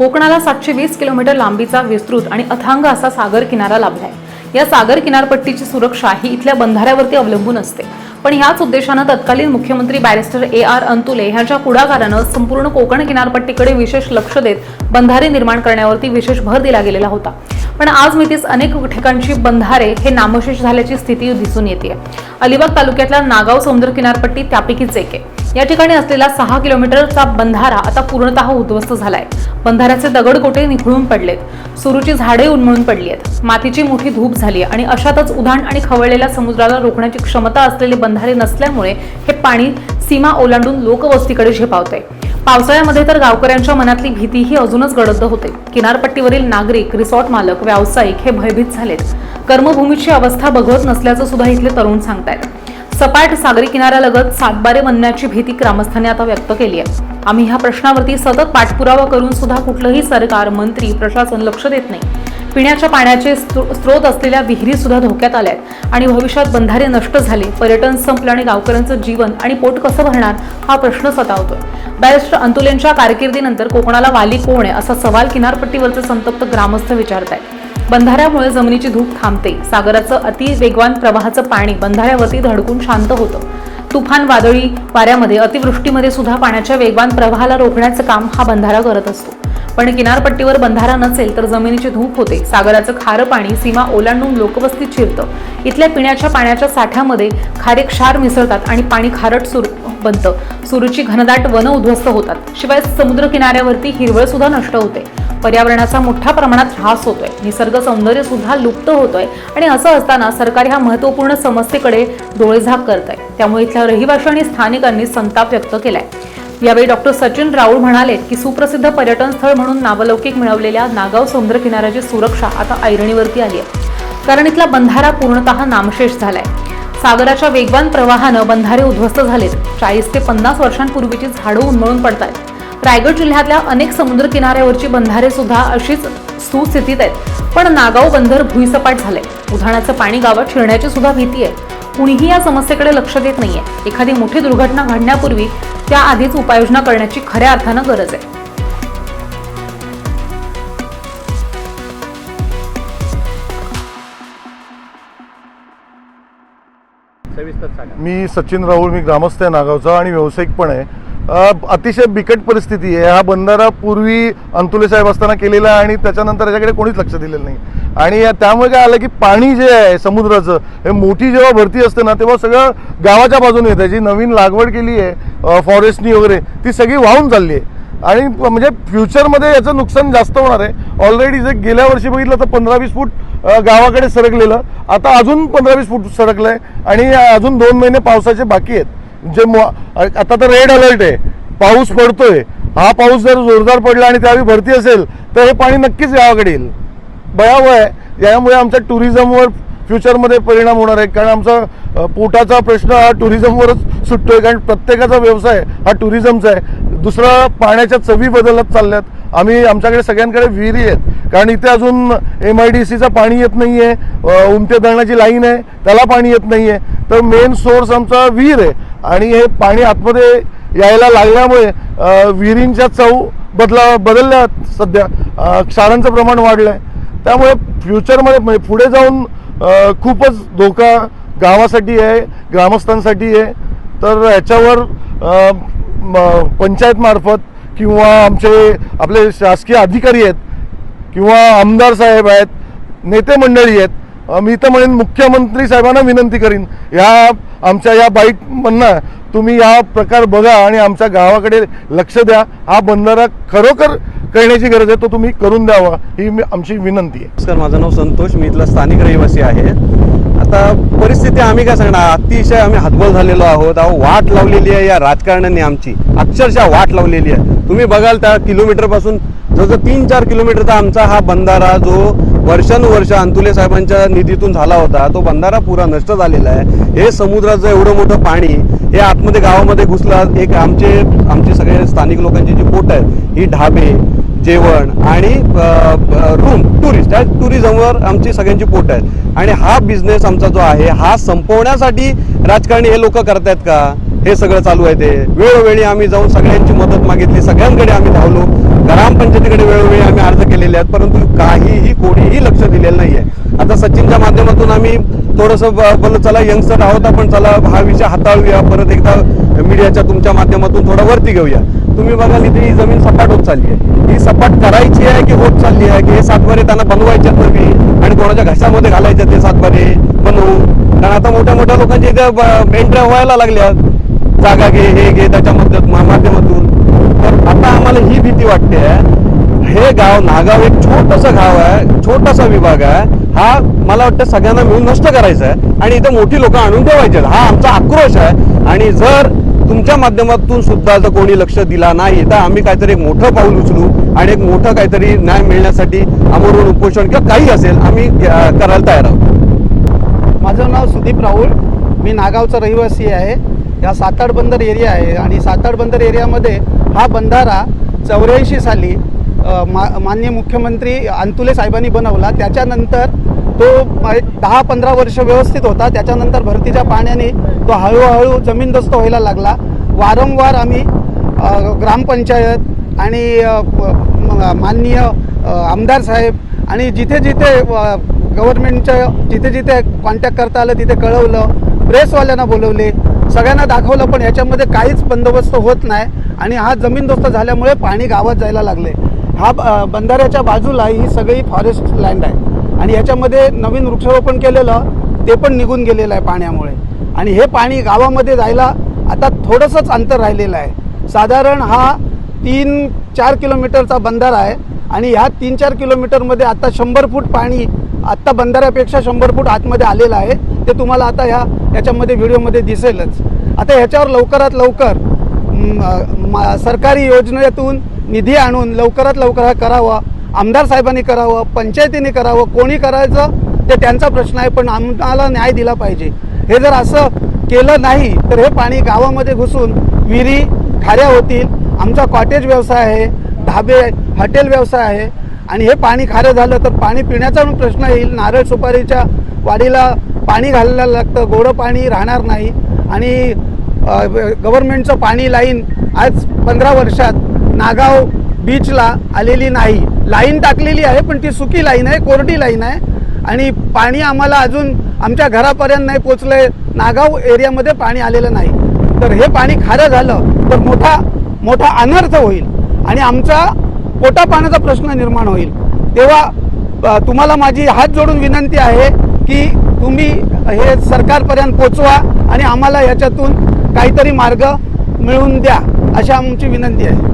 कोकणाला सातशे वीस किलोमीटर लांबीचा विस्तृत आणि अथांग असा सागर किनारा लाभलाय. या सागर किनारपट्टीची सुरक्षा ही इथल्या बंधाऱ्यावरती अवलंबून असते. पण ह्याच उद्देशानं तत्कालीन मुख्यमंत्री बॅरिस्टर ए आर अंतुले ह्यांच्या पुढाकारानं संपूर्ण कोकण किनारपट्टीकडे विशेष लक्ष देत बंधारे निर्माण करण्यावरती विशेष भर दिला गेलेला होता. पण आज मितीस अनेक ठिकाणची बंधारे हे नामशेष झाल्याची स्थिती दिसून येते अलिबाग तालुक्यातला नागाव समुद्र किनारपट्टी त्यापैकीच एक आहे. या ठिकाणी असलेला सहा किलोमीटरचा बंधारा आता पूर्णतः उद्ध्वस्त झालाय. बंधाऱ्याचे दगडकोटे निखळून पडलेत. सुरूची झाडे उन्मळून पडली आहेत मातीची मोठी धूप झाली आहे आणि अशातच उधाण आणि खवळलेल्या समुद्राला रोखण्याची क्षमता असलेले बंधारे नसल्यामुळे हे पाणी सीमा ओलांडून लोकवस्तीकडे झेपावतंय. पावसाळ्यामध्ये तर गावकऱ्यांच्या मनातली भीती ही अजूनच गडद होते. किनारपट्टीवरील नागरिक रिसॉर्ट मालक व्यावसायिक हे भयभीत झालेत. कर्मभूमीची अवस्था बघवत नसल्याचं सुद्धा इथले तरुण सांगतायत. सपाट सागरी किनाऱ्यालगत सातबारे बनण्याची भीती ग्रामस्थांनी आता व्यक्त केली आहे. आम्ही ह्या प्रश्नावरती सतत पाठपुरावा करून सुद्धा कुठलंही सरकार मंत्री प्रशासन लक्ष देत नाही. पिण्याच्या पाण्याचे स्त्रो- स्रोत असलेल्या विहिरी सुद्धा धोक्यात आल्या आहेत. आणि भविष्यात बंधारे नष्ट झाले पर्यटन संपलं आणि गावकऱ्यांचं जीवन आणि पोट कसं भरणार हा प्रश्न सतावतोय बॅरिस्टर अंतुलेंच्या कारकिर्दीनंतर कोकणाला वाली कोण आहे असा सवाल किनारपट्टीवरचे संतप्त ग्रामस्थ विचारतायत बंधाऱ्यामुळे जमिनीची धूप थांबते सागराचं अति वेगवान प्रवाहाचं पाणी बंधाऱ्यावरती धडकून शांत होतं. तुफान वादळी वाऱ्यामध्ये अतिवृष्टीमध्ये सुद्धा पाण्याच्या वेगवान प्रवाहाला रोखण्याचं काम हा बंधारा करत असतो. पण किनारपट्टीवर बंधारा नसेल तर जमिनीची धूप होते. सागराचं खारं पाणी सीमा ओलांडून लोकवस्तीत शिरतं. इथल्या पिण्याच्या पाण्याच्या साठ्यामध्ये खारे क्षार मिसळतात आणि पाणी खारट सुर बनतं. सुरूची घनदाट वनं उद्ध्वस्त होतात. शिवाय समुद्र किनाऱ्यावरती हिरवळ सुद्धा नष्ट होते. पर्यावरणाचा मोठ्या प्रमाणात ऱ्हास होतोय. निसर्ग सौंदर्य सुद्धा लुप्त होतोय आणि असं असताना सरकार ह्या महत्त्वपूर्ण समस्येकडे डोळेझाक करत आहे त्यामुळे इथल्या रहिवाशी आणि स्थानिकांनी संताप व्यक्त केलाय. यावेळी डॉक्टर सचिन राऊळ म्हणाले की सुप्रसिद्ध पर्यटन स्थळ म्हणून नावलौकिक मिळवलेल्या नागाव समुद्र किनाऱ्याची सुरक्षा आता ऐरणीवरती आली आहे. कारण इथला बंधारा पूर्णतः नामशेष झालाय. सागराच्या वेगवान प्रवाहानं बंधारे उद्ध्वस्त झालेत. चाळीस ते पन्नास वर्षांपूर्वीची झाडं उन्मळून पडतायत. रायगड जिल्ह्यातल्या अनेक समुद्र किनाऱ्यावरची बंधारे सुद्धा अशीच सुस्थितीत आहेत. पण नागाव बंदर भुईसपाट झालंय. उधाणाचं पाणी गावात शिरण्याची सुद्धा भीती आहे. कुणीही या समस्येकडे लक्ष देत नाहीये. एखादी मोठी दुर्घटना घडण्यापूर्वी त्याआधीच उपाययोजना करण्याची खऱ्या अर्थानं गरज आहे. मी सचिन राहुल मी ग्रामस्थ आहे नागावचा आणि व्यावसायिक पण आहे. अ, अतिशय बिकट परिस्थिती आहे. हा बंधारा पूर्वी अंतुले साहेब असताना केलेला आहे आणि त्याच्यानंतर याच्याकडे कोणीच लक्ष दिलेलं नाही. आणि या- त्यामुळे काय आलं की पाणी जे आहे समुद्राचं हे मोठी जेव्हा भरती असते ना तेव्हा सगळं गावाच्या बाजूने येतं. जी नवीन लागवड केली आहे फॉरेस्टनी वगैरे ती सगळी वाहून चालली आहे. आणि म्हणजे फ्युचरमध्ये याचं नुकसान जास्त होणार आहे. ऑलरेडी जे गेल्या वर्षी बघितलं तर पंधरा वीस फूट गावाकडे सरकलेलं. आता अजून पंधरा वीस फूट सरकलं आहे आणि अजून दोन महिने पावसाचे बाकी आहेत. जे आता तर रेड अलर्ट आहे. पाऊस पडतोय. हा पाऊस जर जोरदार पडला आणि त्यावेळी भरती असेल तर हे पाणी नक्कीच गावाकडे येईल. भयावह आहे. यामुळे आमच्या टुरिझमवर फ्युचरमध्ये परिणाम होणार आहे. कारण आमचा पोटाचा प्रश्न हा टुरिझमवरच सुटतोय. कारण प्रत्येकाचा व्यवसाय हा टुरिझमचा आहे. दुसरा पाण्याच्या चवी बदलत चालल्यात. आम्ही आमच्याकडे सगळ्यांकडे विहिरी आहेत. कारण इथे अजून एम आय डी सीचं पाणी येत नाही आहे उमते धरणाची लाईन आहे. त्याला पाणी येत नाही आहे तर मेन सोर्स आमचा विहीर आहे. आणि हे पाणी आतमध्ये यायला लागल्यामुळे विहिरींच्या चव बदला बदलल्या सध्या. क्षारांचं प्रमाण वाढलं आहे त्यामुळे फ्युचरमध्ये म्हणजे पुढे जाऊन खूपच धोका गावासाठी आहे ग्रामस्थांसाठी आहे. तर ह्याच्यावर म- पंचायतमार्फत किंवा आमचे आपले शासकीय अधिकारी आहेत किंवा आमदार साहेब आहेत नेते मंडळी आहेत मी तर म्हणेन मुख्यमंत्री साहेबांना विनंती करीन या आमच्या या बाईटमधनं तुम्ही हा प्रकार बघा आणि आमच्या गावाकडे लक्ष द्या. हा बंधारा खरोखर करण्याची गरज आहे तो तुम्ही करून द्यावा ही आमची विनंती आहे. नमस्कार माझं नाव संतोष मी इथला स्थानिक रहिवासी आहे. आता परिस्थिती आम्ही काय सांगणार? अतिशय आम्ही हातबल झालेलो आहोत. अहो वाट लावलेली आहे या राजकारण्यांनी आमची. अक्षरशः वाट लावलेली आहे. तुम्ही बघाल त्या किलोमीटर जसं तीन चार किलोमीटरचा आमचा हा बंधारा जो वर्षानुवर्ष अंतुले साहेबांच्या निधीतून झाला होता तो बंधारा पुरा नष्ट झालेला आहे. हे समुद्राचं एवढं मोठं पाणी हे आतमध्ये गावामध्ये घुसलं एक आमचे आमचे सगळे स्थानिक लोकांची जी पोट आहेत ही ढाबे जेवण आणि रूम टुरिस्ट या टुरिझमवर आमची सगळ्यांची पोट आहेत. आणि हा बिझनेस आमचा जो आहे हा संपवण्यासाठी राजकारणी हे लोक करतायत का? हे सगळं चालू आहे ते. वेळोवेळी आम्ही जाऊन सगळ्यांची मदत मागितली सगळ्यांकडे आम्ही धावलो. पंचायतीकडे वेळोवेळी आम्ही अर्ज केलेले आहेत परंतु काहीही कोणीही लक्ष दिलेलं नाहीये. आता सचिनच्या माध्यमातून आम्ही थोडंसं बोललो चला यंगस्टर आहोत आपण चला हा विषय हाताळूया परत एकदा मीडियाच्या तुमच्या माध्यमातून थोडा वरती घेऊया. तुम्ही बघाल इथे ही जमीन सपाट होत चालली आहे. ही सपाट करायची आहे की होत चालली आहे? की हे सातबारे त्यांना बनवायचे नवी आणि कोणाच्या घशामध्ये घालायचे ते सातबारे बनवू कारण आता मोठ्या मोठ्या लोकांच्या इथे एंट्र्या व्हायला लागल्यात. जागा घे हे घे त्याच्या माध्यमातून. तर आता आम्हाला भीती वाटते हे गाव नागाव एक छोटंसं गाव आहे छोटासा विभाग आहे हा मला वाटतं सगळ्यांना मिळून नष्ट करायचा आहे आणि इथं मोठी लोक आणून ठेवायचे हा आमचा आक्रोश आहे आणि जर तुमच्या माध्यमातून सुद्धा जर कोणी लक्ष दिला नाही तर आम्ही काहीतरी एक मोठं पाऊल उचलू आणि एक मोठं काहीतरी न्याय मिळण्यासाठी आमरण उपोषण किंवा काही असेल आम्ही करायला तयार आहोत. माझं नाव सुदीप राहुल मी नागावचा रहिवासी आहे. या साताड बंदर एरिया आहे आणि साताड बंदर एरियामध्ये हा बंधारा चौऱ्याऐंशी साली मा माननीय मुख्यमंत्री अंतुले साहेबांनी बनवला. त्याच्यानंतर तो एक दहा पंधरा वर्ष व्यवस्थित होता. त्याच्यानंतर भरतीच्या पाण्याने तो हळूहळू जमीनदोस्त व्हायला लागला. वारंवार आम्ही ग्रामपंचायत आणि माननीय आमदार साहेब आणि जिथे जिथे गव्हर्मेंटच्या गव्हर्नमेंटच्या जिथे जिथे कॉन्टॅक्ट करता आलं तिथे कळवलं. प्रेसवाल्यांना बोलवले. सगळ्यांना दाखवलं पण याच्यामध्ये काहीच बंदोबस्त होत नाही. आणि हा जमीनदोस्त झाल्यामुळे पाणी गावात जायला लागले. हा बंधाऱ्याच्या बाजूला ही सगळी फॉरेस्ट लँड आहे. आणि याच्यामध्ये नवीन वृक्षारोपण केलेलं ते पण निघून गेलेलं आहे पाण्यामुळे. आणि हे पाणी गावामध्ये जायला आता थोडंसंच अंतर राहिलेलं आहे. साधारण हा तीन चार किलोमीटरचा बंधारा आहे. आणि ह्या तीन चार किलोमीटरमध्ये आता शंभर फूट पाणी आत्ता बंधाऱ्यापेक्षा शंभर फूट आतमध्ये आलेलं आहे. ते तुम्हाला आता ह्या याच्यामध्ये व्हिडिओमध्ये दिसेलच. आता ह्याच्यावर लवकरात लवकर म- सरकारी योजनेतून निधी आणून लवकरात लवकर हा करावं आमदार साहेबांनी करावं पंचायतीने करावं कोणी करायचं ते त्यांचा प्रश्न आहे पण आम्हाला न्याय दिला पाहिजे. हे जर असं केलं नाही तर हे पाणी गावामध्ये घुसून विहिरी खाऱ्या होतील. आमचा कॉटेज व्यवसाय आहे ढाबे हॉटेल व्यवसाय आहे आणि हे पाणी खारं झालं तर पाणी पिण्याचा पण प्रश्न येईल. नारळ सुपारीच्या वाडीला पाणी घालायला लागतं गोडं पाणी राहणार नाही. आणि गव्हर्मेंटचं गव्हर्नमेंटचं पाणी लाईन आज पंधरा वर्षात नागाव बीचला आलेली नाही. लाईन टाकलेली आहे पण ती सुकी लाईन आहे कोरडी लाईन आहे. आणि पाणी आम्हाला अजून आमच्या घरापर्यंत नाही पोचलंय. नागाव एरियामध्ये पाणी आलेलं नाही. तर हे पाणी खारं झालं तर मोठा मोठा अनर्थ होईल. आणि आमचा पोटा पाण्याचा प्रश्न निर्माण होईल. तेव्हा तुम्हाला माझी हात जोडून विनंती आहे की तुम्ही हे सरकारपर्यंत पोचवा आणि आम्हाला याच्यातून काहीतरी मार्ग मिळवून द्या. अशी आमची विनंती आहे.